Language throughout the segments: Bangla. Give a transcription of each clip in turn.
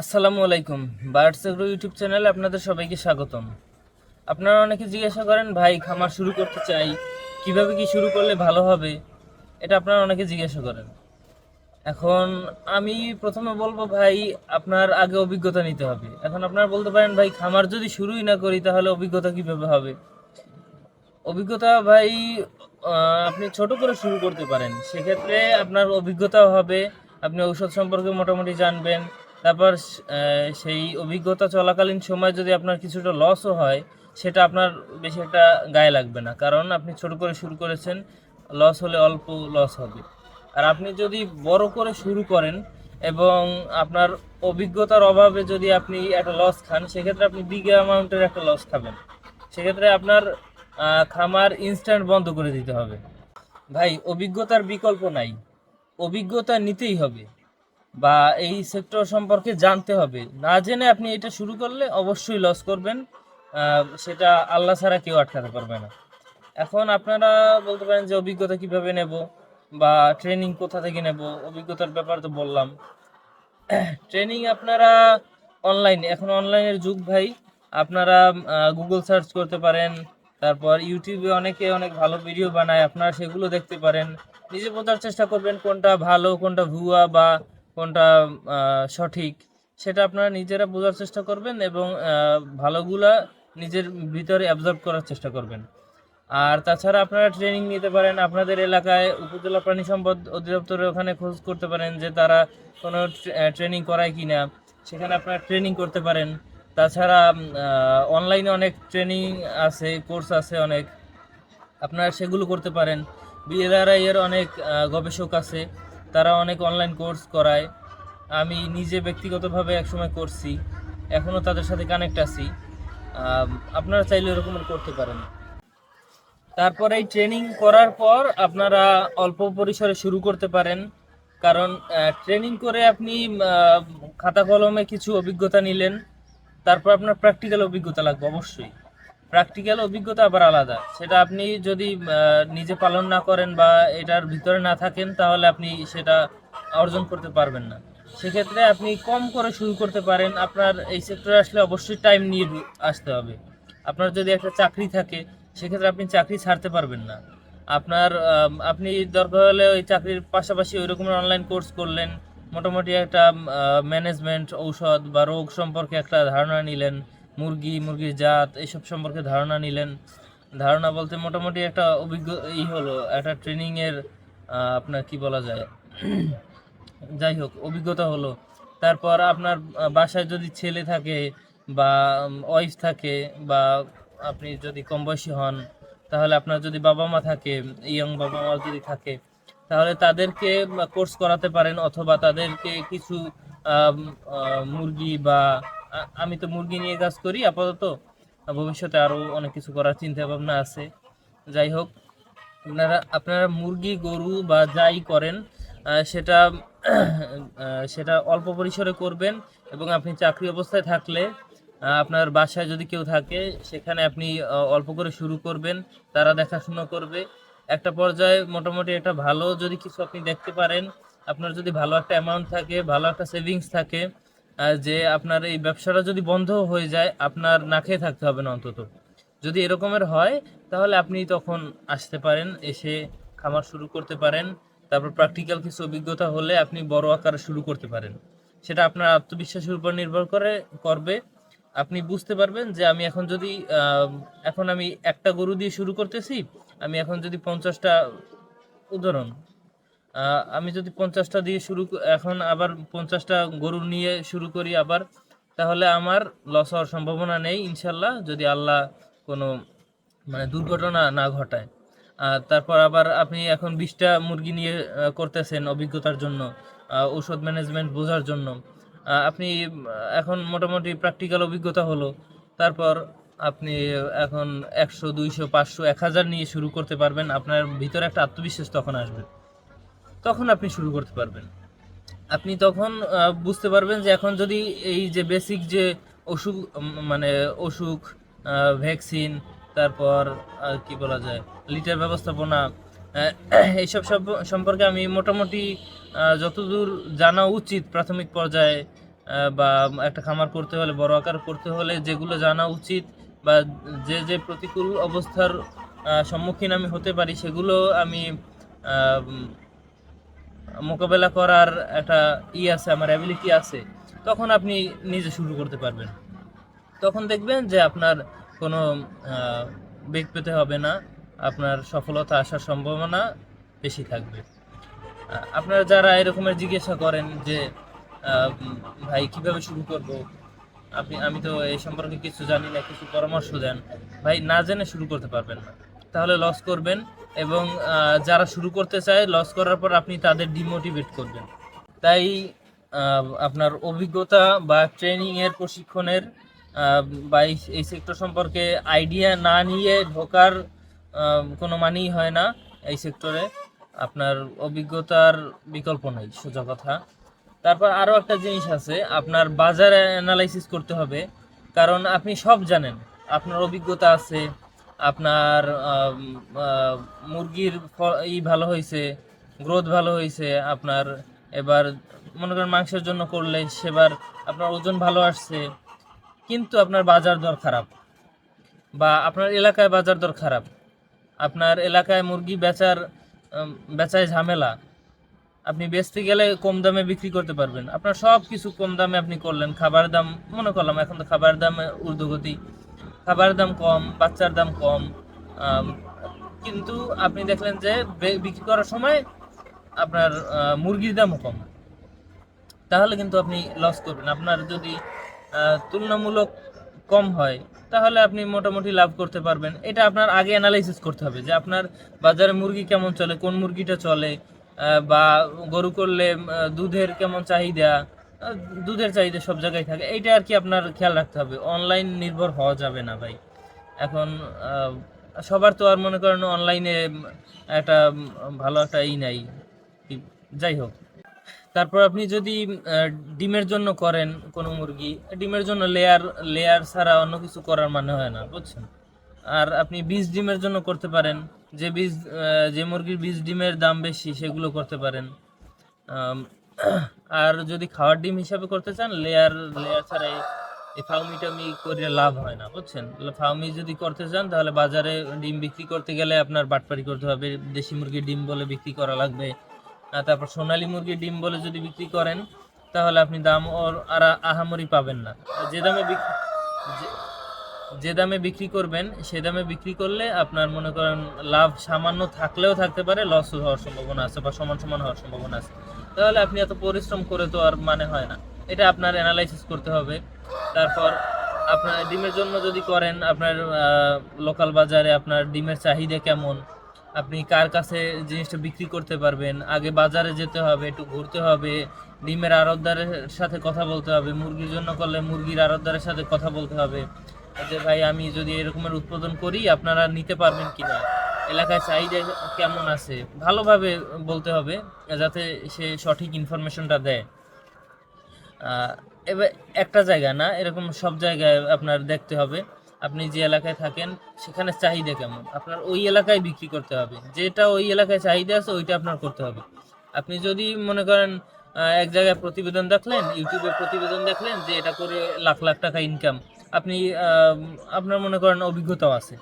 আসসালামু আলাইকুম। বার্ডস এগ্রো ইউটিউব চ্যানেলে আপনাদের সবাইকে স্বাগতম। আপনারা অনেকে জিজ্ঞাসা করেন, ভাই, খামার শুরু করতে চাই, কীভাবে কি শুরু করলে ভালো হবে? এটা আপনারা অনেকে জিজ্ঞাসা করেন। এখন আমি প্রথমে বলব, ভাই, আপনার আগে অভিজ্ঞতা নিতে হবে। এখন আপনারা বলতে পারেন, ভাই, খামার যদি শুরুই না করি, তাহলে অভিজ্ঞতা কীভাবে হবে? অভিজ্ঞতা, ভাই আপনি ছোট করে শুরু করতে পারেন। সেক্ষেত্রে আপনার অভিজ্ঞতাও হবে। আপনি ঔষধ সম্পর্কে মোটামুটি জানবেন। তারপর সেই অভিজ্ঞতা চলাকালীন সময় যদি আপনার কিছুটা লসও হয়, সেটা আপনার বেশি একটা গায়ে লাগবে না। কারণ আপনি ছোট করে শুরু করেছেন লস হলে অল্প লস হবে। আর আপনি যদি বড় করে শুরু করেন এবং আপনার অভিজ্ঞতার অভাবে যদি আপনি একটা লস খান, সেক্ষেত্রে আপনি বিগ অ্যামাউন্টের একটা লস খাবেন। সেক্ষেত্রে আপনার খামার ইনস্ট্যান্ট বন্ধ করে দিতে হবে। ভাই, অভিজ্ঞতার বিকল্প নাই। অভিজ্ঞতা নিতেই হবে। বা এই সেক্টর সম্পর্কে জানতে হবে। না জেনে আপনি এটা শুরু করলে অবশ্যই লস করবেন সেটা আল্লাহ ছাড়া কেউ আটকাতে পারবে না। এখন আপনারা বলতে পারেন যে অভিজ্ঞতা কীভাবে নেব বা ট্রেনিং কোথা থেকে নেব, অভিজ্ঞতার ব্যাপার তো বললাম। ট্রেনিং আপনারা অনলাইনে এখন অনলাইনের যুগ ভাই। আপনারা গুগল সার্চ করতে পারেন, তারপর ইউটিউবে অনেকে অনেক ভালো ভিডিও বানায়, আপনারা সেগুলো দেখতে পারেন। নিজে বোঝার চেষ্টা করবেন কোনটা ভালো, কোনটা ভুয়া বা কোনটা সঠিক, সেটা আপনারা নিজেরা বোঝার চেষ্টা করবেন এবং ভালোগুলা নিজের ভিতরে অ্যাবজর্ব করার চেষ্টা করবেন। আর তাছাড়া আপনারা ট্রেনিং নিতে পারেন, আপনাদের এলাকায় উপজেলা প্রাণী সম্পদ অধিদপ্তরে ওখানে খোঁজ করতে পারেন যে তারা কোনো ট্রেনিং করায় কি না সেখানে আপনারা ট্রেনিং করতে পারেন। তাছাড়া অনলাইনে অনেক ট্রেনিং আছে কোর্স আছে অনেক। আপনারা সেগুলো করতে পারেন। বিএলআরআই এর অনেক গবেষক আছে। তারা অনেক অনলাইন কোর্স করায়। আমি নিজে ব্যক্তিগতভাবে একসময় করছি। এখনও তাদের সাথে কানেক্ট আছি। আপনারা চাইলে এরকমের করতে পারেন। তারপর এই ট্রেনিং করার পর আপনারা অল্প পরিসরে শুরু করতে পারেন। কারণ ট্রেনিং করে আপনি খাতা কলমে কিছু অভিজ্ঞতা নিলেন। তারপর আপনার প্র্যাকটিক্যাল অভিজ্ঞতা লাগবে, অবশ্যই। প্র্যাকটিক্যাল অভিজ্ঞতা আবার আলাদা। সেটা আপনি যদি নিজে পালন না করেন বা এটার ভিতরে না থাকেন, তাহলে আপনি সেটা অর্জন করতে পারবেন না। সেক্ষেত্রে আপনি কম করে শুরু করতে পারেন। আপনার এই সেক্টরে আসলে অবশ্যই টাইম নিয়ে আসতে হবে। আপনার যদি একটা চাকরি থাকে, সেক্ষেত্রে আপনি চাকরি ছাড়তে পারবেন না। আপনার আপনি দরকার হলে ওই চাকরির পাশাপাশি ওই রকমের অনলাইন কোর্স করলেন, মোটামুটি একটা ম্যানেজমেন্ট ঔষধ বা রোগ সম্পর্কে একটা ধারণা নিলেন মুরগি, মুরগির জাত এইসব সম্পর্কে ধারণা নিলেন। ধারণা বলতে মোটামুটি একটা অভিজ্ঞ ই হলো, একটা ট্রেনিংয়ের আপনার কি বলা যায়? যাই হোক, অভিজ্ঞতা হলো। তারপর আপনার বাসায় যদি ছেলে থাকে বা ওয়াইফ থাকে বা আপনি যদি কম বয়সী হন, তাহলে আপনার যদি বাবা মা থাকে ইয়ং বাবা মা যদি থাকে, তাহলে তাদেরকে কোর্স করাতে পারেন অথবা তাদেরকে কিছু মুরগি বা আমি তো মুরগি নিয়ে কাজ করি, আপাতত। ভবিষ্যতে আরও অনেক কিছু করার চিন্তা ভাবনা আছে। যাই হোক, আপনারা আপনারা মুরগি, গরু বা যাই করেন সেটা সেটা অল্প পরিসরে করবেন এবং আপনি চাকরি অবস্থায় থাকলে আপনার বাসায় যদি কেউ থাকে, সেখানে আপনি অল্প করে শুরু করবেন, তারা দেখাশোনা করবে। একটা পর্যায়ে মোটামুটি একটা ভালো যদি কিছু আপনি দেখতে পারেন, আপনার যদি ভালো একটা অ্যামাউন্ট থাকে, ভালো একটা সেভিংস থাকে যে আপনার এই ব্যবসাটা যদি বন্ধ হয়ে যায়, আপনার না খেয়ে থাকতে হবে না অন্তত। যদি এরকমের হয়, তাহলে আপনি তখন আসতে পারেন, এসে খামার শুরু করতে পারেন। তারপর প্র্যাকটিক্যাল কিছু অভিজ্ঞতা হলে আপনি বড় আকারে শুরু করতে পারেন। সেটা আপনার আত্মবিশ্বাসের উপর নির্ভর করে, করবে। আপনি বুঝতে পারবেন যে আমি এখন যদি এখন আমি একটা গরু দিয়ে শুরু করতেছি, আমি এখন যদি পঞ্চাশটা উদাহরণ আমি যদি পঞ্চাশটা দিয়ে শুরু এখন আবার পঞ্চাশটা গরু নিয়ে শুরু করি আবার, তাহলে আমার লস হওয়ার সম্ভাবনা নেই, ইনশাল্লাহ, যদি আল্লাহ কোনো মানে দুর্ঘটনা না ঘটায়। আর তারপর আবার আপনি এখন বিশটা মুরগি নিয়ে করতেছেন অভিজ্ঞতার জন্য ঔষধ ম্যানেজমেন্ট বোঝার জন্য। আপনি এখন মোটামুটি প্র্যাকটিক্যাল অভিজ্ঞতা হলো, তারপর আপনি এখন একশো, দুইশো, পাঁচশো, এক হাজার নিয়ে শুরু করতে পারবেন, আপনার ভিতরে একটা আত্মবিশ্বাস তখন আসবে। তখন আপনি শুরু করতে পারবেন। আপনি তখন বুঝতে পারবেন যে এখন যদি এই যে বেসিক যে অসুখ মানে অসুখ ভ্যাকসিন তারপর কি বলা যায়, লিটার ব্যবস্থাপনা এইসব সব, সম্পর্কে আমি মোটামুটি যতদূর জানা উচিত প্রাথমিক পর্যায়ে বা একটা খামার করতে হলে, বড় আকার করতে হলে, যেগুলো জানা উচিত বা যে যে প্রতিকূল অবস্থার সম্মুখীন আমি হতে পারি, সেগুলো আমি মোকাবেলা করার একটা ই আছে, আমার অ্যাবিলিটি আছে, তখন আপনি নিজে শুরু করতে পারবেন। তখন দেখবেন যে আপনার কোনো বেগ পেতে হবে না, আপনার সফলতা আসার সম্ভাবনা বেশি থাকবে। আপনারা যারা এরকমের জিজ্ঞাসা করেন যে ভাই কীভাবে শুরু করব, আপনি, আমি তো এই সম্পর্কে কিছু জানি না, কিছু পরামর্শ দেন, ভাই না জেনে শুরু করতে পারবেন না। তাহলে লস করবেন এবং যারা শুরু করতে চায় লস করার পর আপনি তাদের ডিমোটিভেট করবেন। তাই আপনার অভিজ্ঞতা বা ট্রেনিংয়ের প্রশিক্ষণের বা এই সেক্টর সম্পর্কে আইডিয়া না নিয়ে ঢোকার কোনো মানেই হয় না এই সেক্টরে আপনার অভিজ্ঞতার বিকল্প নেই, সোজা কথা। তারপর আরও একটা জিনিস আছে, আপনার বাজার অ্যানালাইসিস করতে হবে। কারণ আপনি সব জানেন, আপনার অভিজ্ঞতা আছে আপনার মুরগির ই ভালো হয়েছে, গ্রোথ ভালো হয়েছে আপনার, এবার মনে করেন মাংসের জন্য করলে সেবার আপনার ওজন ভালো আসছে, কিন্তু আপনার বাজার দর খারাপ বা আপনার এলাকায় বাজার দর খারাপ। আপনার এলাকায় মুরগি বেচার বেচায় ঝামেলা। আপনি বেচতে গেলে কম দামে বিক্রি করতে পারবেন। আপনার সব কিছু কম দামে আপনি করলেন, খাবার দাম, মনে করলাম এখন তো খাবার দাম ঊর্ধ্বগতি। খাবার দাম কম, বাচ্চার দাম কম কিন্তু আপনি দেখলেন যে বিক্রি করার সময় আপনার মুরগির দামও কম। তাহলে কিন্তু আপনি লস করবেন। আপনার যদি তুলনামূলক কম হয়, তাহলে আপনি মোটামুটি লাভ করতে পারবেন। এটা আপনার আগে অ্যানালাইসিস করতে হবে যে আপনার বাজারে মুরগি কেমন চলে, কোন মুরগিটা চলে বা গরু করলে দুধের কেমন চাহিদা দুধের চাহিদা সব জায়গায় থাকে। এইটা আর কি আপনার খেয়াল রাখতে হবে। অনলাইন নির্ভর হওয়া যাবে না ভাই। এখন সবার তো আর মনে করেন অনলাইনে একটা ভালো একটা ই নাই। যাই হোক। তারপর আপনি যদি ডিমের জন্য করেন কোনো মুরগি, ডিমের জন্য লেয়ার লেয়ার ছাড়া অন্য কিছু করার মানে হয় না, বুঝছেন? আর আপনি বীজ ডিমের জন্য করতে পারেন। যে বীজ যে মুরগির বীজ ডিমের দাম বেশি, সেগুলো করতে পারেন। আর যদি খাওয়ার ডিম হিসাবে করতে চান লেয়ার লেয়ার ছাড়া এই- ফাউমি টামি করে লাভ হয় না, বুঝছেন? ফাউমি যদি করতে চান, তাহলে বাজারে ডিম বিক্রি করতে গেলে আপনার বাটপারি করতে হবে, দেশি মুরগির ডিম বলে বিক্রি করা লাগবে। তারপর সোনালী মুরগির ডিম বলে যদি বিক্রি করেন, তাহলে আপনি দাম ওর আর আহামরি পাবেন না। যে দামে যে দামে বিক্রি করবেন, সে দামে বিক্রি করলে আপনার মনে করেন লাভ সামান্য থাকলেও থাকতে পারে লস হওয়ার সম্ভাবনা আছে বা সমান সমান হওয়ার সম্ভাবনা আছে। তাহলে আপনি এত পরিশ্রম করে তো আর মানে হয় না। এটা আপনার অ্যানালাইসিস করতে হবে। তারপর আপনার ডিমের জন্য যদি করেন, আপনার লোকাল বাজারে আপনার ডিমের চাহিদা কেমন? আপনি কার কাছে জিনিসটা বিক্রি করতে পারবেন? আগে বাজারে যেতে হবে, একটু ঘুরতে হবে। ডিমের আড়তদারের সাথে কথা বলতে হবে। মুরগির জন্য করলে মুরগির আড়তদারের সাথে কথা বলতে হবে। যে ভাই, আমি যদি এরকমের উৎপাদন করি, আপনারা নিতে পারবেন কিনা? এলাকায় চাহিদা কেমন আছে? ভালোভাবে বলতে হবে, যাতে সে সঠিক ইনফরমেশনটা দেয়। এবার একটা জায়গা না, এরকম সব জায়গায় আপনার দেখতে হবে। আপনি যে এলাকায় থাকেন, সেখানে চাহিদা কেমন? আপনার ওই এলাকায় বিক্রি করতে হবে। যেটা ওই এলাকায় চাহিদা আছে, ওইটা আপনার করতে হবে। আপনি যদি মনে করেন এক জায়গায় প্রতিবেদন দেখলেন ইউটিউবে প্রতিবেদন দেখলেন যে এটা করে লাখ লাখ টাকা ইনকাম আপনি আপনার মনে করেন অভিজ্ঞতাও আছে।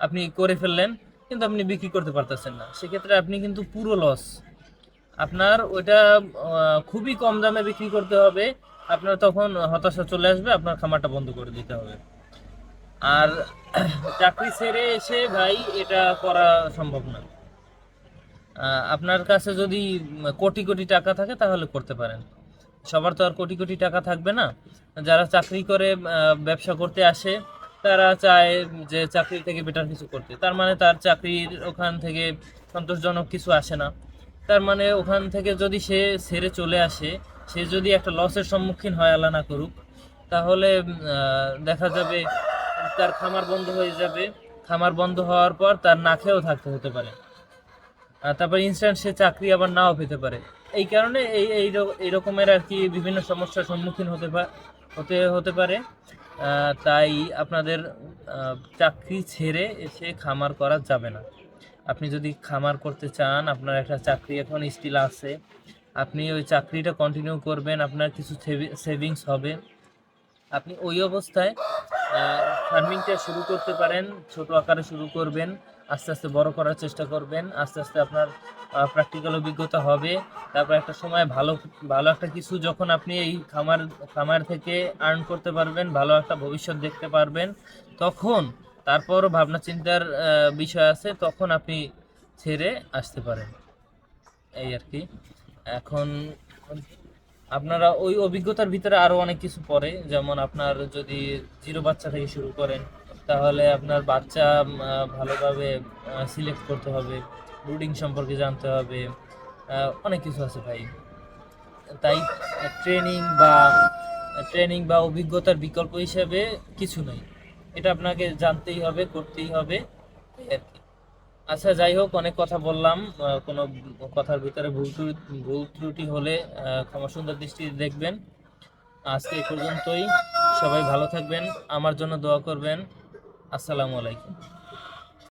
আপনি করে ফেললেন কিন্তু আপনি বিক্রি করতে পারতেছেন না। সেক্ষেত্রে আপনি কিন্তু পুরো লস আপনার ওইটা খুবই কম দামে বিক্রি করতে হবে। আপনার তখন হতাশা চলে আসবে, আপনার খামারটা বন্ধ করে দিতে হবে। আর চাকরি ছেড়ে এসে ভাই এটা করা সম্ভব না। আপনার কাছে যদি কোটি কোটি টাকা থাকে তাহলে করতে পারেন। সবার তো আর কোটি কোটি টাকা থাকবে না। যারা চাকরি করে ব্যবসা করতে আসে তারা চায় যে চাকরি থেকে বেটার কিছু করতে। তার মানে তার চাকরির ওখান থেকে সন্তোষজনক কিছু আসে না। তার মানে ওখান থেকে যদি সে ছেড়ে চলে আসে, সে যদি একটা লসের সম্মুখীন হয়, আল্লাহ না করুক, তাহলে দেখা যাবে তার খামার বন্ধ হয়ে যাবে। খামার বন্ধ হওয়ার পর তার না খেয়েও থাকতে হতে পারে। আর তারপর ইনস্ট্যান্ট সে চাকরি আবার নাও পেতে পারে। এই কারণে এই এই রকমের আর কি বিভিন্ন সমস্যার সম্মুখীন হতে হতে হতে পারে। তাই আপনাদের চাকরি ছেড়ে এসে খামার করা যাবে না। আপনি যদি খামার করতে চান, আপনার একটা চাকরি এখন স্টিল আছে। আপনি ওই চাকরিটা কন্টিনিউ করবেন, আপনার কিছু সেভিংস হবে। আপনি ওই অবস্থায় ফার্মিংটা শুরু করতে পারেন, ছোট আকারে শুরু করবেন, আস্তে আস্তে বড় করার চেষ্টা করবেন, আস্তে আস্তে আপনার প্র্যাকটিক্যাল অভিজ্ঞতা হবে। তারপর একটা সময় ভালো ভালো একটা কিছু যখন আপনি এই খামার খামার থেকে আর্ন করতে পারবেন, ভালো একটা ভবিষ্যৎ দেখতে পারবেন, তখন তারপরও ভাবনা চিন্তার বিষয় আছে, তখন আপনি ছেড়ে আসতে পারেন। এই আর কি। এখন আপনারা ওই অভিজ্ঞতার ভিতরে আরও অনেক কিছু পড়ে, যেমন আপনার যদি জিরো বাচ্চা থেকে শুরু করেন, তাহলে আপনার বাচ্চা ভালোভাবে সিলেক্ট করতে হবে ব্রুডিং সম্পর্কে জানতে হবে অনেক কিছু আছে ভাই। তাই ট্রেনিং বা ট্রেনিং বা অভিজ্ঞতার বিকল্প হিসেবে কিছু নেই। এটা আপনাকে জানতেই হবে, করতেই হবে আর কি। আচ্ছা যাই হোক, অনেক কথা বললাম। কোনো কথার ভিতরে ভুল ভুল ত্রুটি হলে ক্ষমা সুন্দর দৃষ্টি দেখবেন। আজকে পর্যন্তই। সবাই ভালো থাকবেন। আমার জন্য দোয়া করবেন। আসসালামু আলাইকুম।